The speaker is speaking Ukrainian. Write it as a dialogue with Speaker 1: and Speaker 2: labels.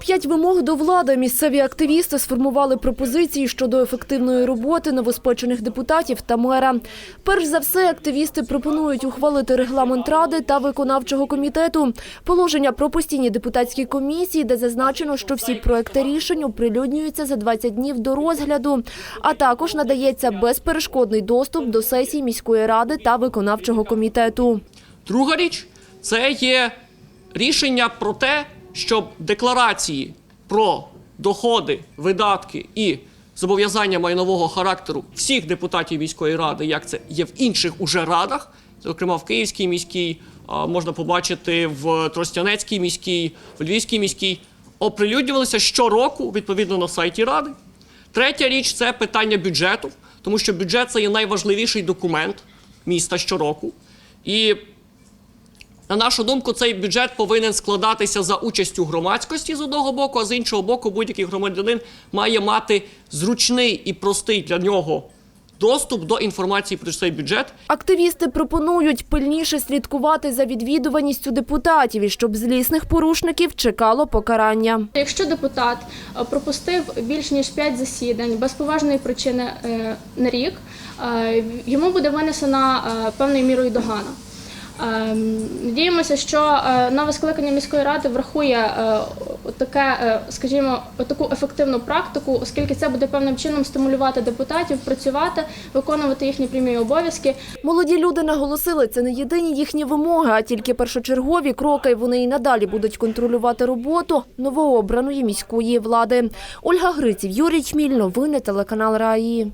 Speaker 1: П'ять вимог до влади. Місцеві активісти сформували пропозиції щодо ефективної роботи новоспечених депутатів та мера. Перш за все, активісти пропонують ухвалити регламент ради та виконавчого комітету, положення про постійні депутатські комісії, де зазначено, що всі проекти рішень оприлюднюються за 20 днів до розгляду, а також надається безперешкодний доступ до сесій міської ради та виконавчого комітету.
Speaker 2: Друга річ це є рішення про те, щоб декларації про доходи, видатки і зобов'язання майнового характеру всіх депутатів міської ради, як це є в інших уже радах, зокрема в Київській міській, можна побачити в Тростянецькій міській, в Львівській міській, оприлюднювалися щороку відповідно на сайті ради. Третя річ це питання бюджету, тому що бюджет це є найважливіший документ міста щороку. І на нашу думку, цей бюджет повинен складатися за участю громадськості з одного боку, а з іншого боку, будь-який громадянин має мати зручний і простий для нього доступ до інформації про цей бюджет.
Speaker 1: Активісти пропонують пильніше слідкувати за відвідуваністю депутатів і щоб злісних порушників чекало покарання.
Speaker 3: Якщо депутат е, пропустив більш ніж 5 засідань без поважної причини е, на рік, е, йому буде винесена певною мірою догана. Е, Надіємося, що е, нове скликання міської ради врахує е, таке, е, скажімо, таку ефективну практику, оскільки це буде певним чином стимулювати депутатів працювати, виконувати їхні прямі обов'язки.
Speaker 1: Молоді люди наголосили, це не єдині їхні вимоги, а тільки першочергові кроки. Вони і надалі будуть контролювати роботу новообраної міської влади. Ольга Гриців, Юрій Чміль, новини телеканал Раї.